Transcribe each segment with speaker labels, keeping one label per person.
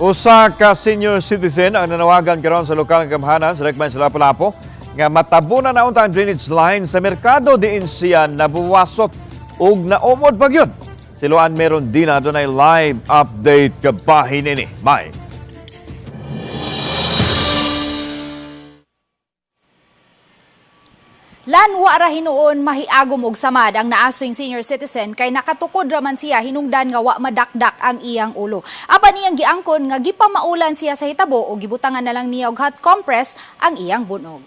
Speaker 1: Usa ka senior citizen ang nanawagan karon sa lokal nga gamhanan sa Rekman sa Lapu-Lapu nga matabunan na unta ang drainage line sa merkado diin siya nabuwasot ug naumod pagyud. Siluan meron din na dunay live update kabahin ini. Bye.
Speaker 2: Lanwa ra hinuon mahiagom og samad ang naasoy senior citizen kay nakatukod raman siya hinungdan nga wa madakdak ang iyang ulo. Apan iyang giangkon nga gipamaulan siya sa hitabo o gibutangan na lang niya og hot compress ang iyang bunog.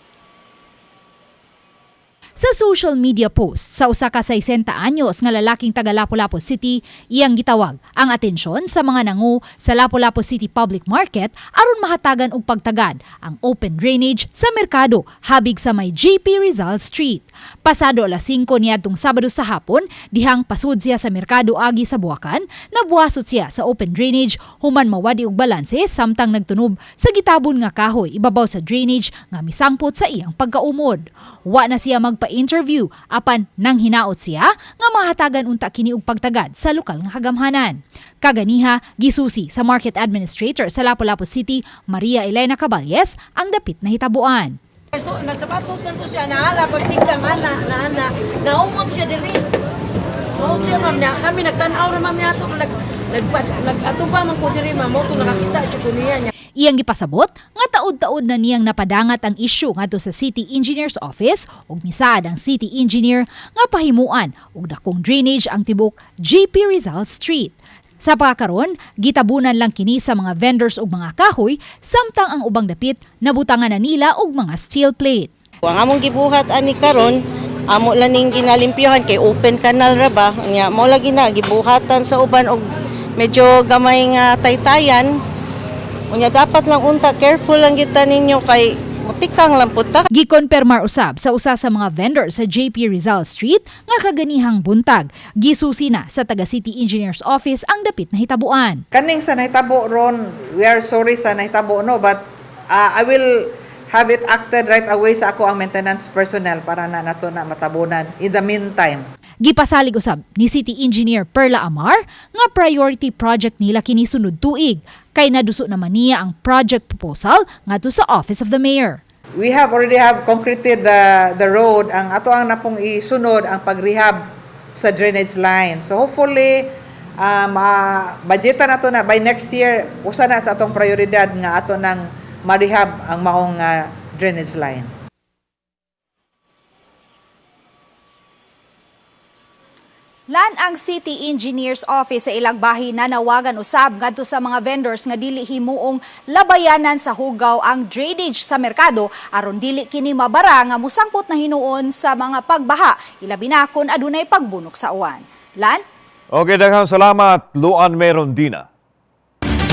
Speaker 2: Sa social media post sa usa ka 60 anyos nga lalaking taga Lapu-Lapu City, iyang gitawag ang atensyon sa mga nangu sa Lapu-Lapu City Public Market mahatagan og pagtagad ang open drainage sa merkado habig sa may JP Rizal Street. Pasado alas 5 niadtong Sabado sa hapon, dihang pasud siya sa merkado agi sa Buakan, nabuwasot siya sa open drainage human mawadi og balanse samtang nagtunob sa gitabon nga kahoy ibabaw sa drainage nga misangpot sa iyang pagkaumod. Wa na siya magpa-interview apan nang hinaot siya nga mahatagan unta kini og pagtagad sa lokal nga kagamhanan. Kaganiha gisusi sa market administrator sa Lapu-Lapu City, Maria Elena Caballes, ang dapit na hitabuan.
Speaker 3: So, nagsapatos na to siya, nahala, pag tiglang, ana, na, ana, naumag siya dili. Naumag siya, ma'am, na, kami nagtanaw na, ma'am, nato, nag, nag, nag, pa, man ko diri, ma'am, mo to nakakita, ko niya niya.
Speaker 2: Iyang gipasabot nga taod-taod na niyang napadangat ang isyu ngadto sa City Engineer's Office ug misaad ang City Engineer nga pahimuan og dakong drainage ang tibok JP Rizal Street. Sa pagkakaroon, gitabunan lang kini sa mga vendors ug mga kahoy samtang ang ubang dapit nabutangan na nila og mga steel plate.
Speaker 4: Ang among gibuhat ani karon amo lang ning ginalimpyohan kay open canal ra ba nya mo lagi na gibuhatan sa uban og medyo gamay nga taytayan unya dapat lang unta careful lang kita ninyo kay mutikang lang pud ta
Speaker 2: Gikonpermar usab sa usa sa mga vendor sa JP Rizal Street nga kaganihang buntag. Gisusi na sa taga City Engineer's Office ang dapit na hitabuan.
Speaker 5: Kaning sa nahitabo ron, we are sorry sa nahitabo no, but uh, I will have it acted right away sa ako ang maintenance personnel para na nato na matabunan. In the meantime,
Speaker 2: Gipasalig usab ni City Engineer Perla Amar nga priority project nila kini sunod tuig kay naduso naman niya ang project proposal ngadto sa Office of the Mayor.
Speaker 5: We have already have concreted the the road ang ato ang napong isunod ang pagrehab sa drainage line. So hopefully uh, budgetan nato na by next year usa na sa atong prioridad nga ato nang marehab ang maong uh, drainage line.
Speaker 2: Lan ang City Engineer's Office sa ilang bahin na nawagan usab ngadto sa mga vendors nga dili himuong labayanan sa hugaw ang drainage sa merkado aron dili kini mabara nga musangpot na hinuon sa mga pagbaha ilabi na kon adunay pagbunok sa uwan. Lan
Speaker 1: Okay, daghang salamat Luan Merondina.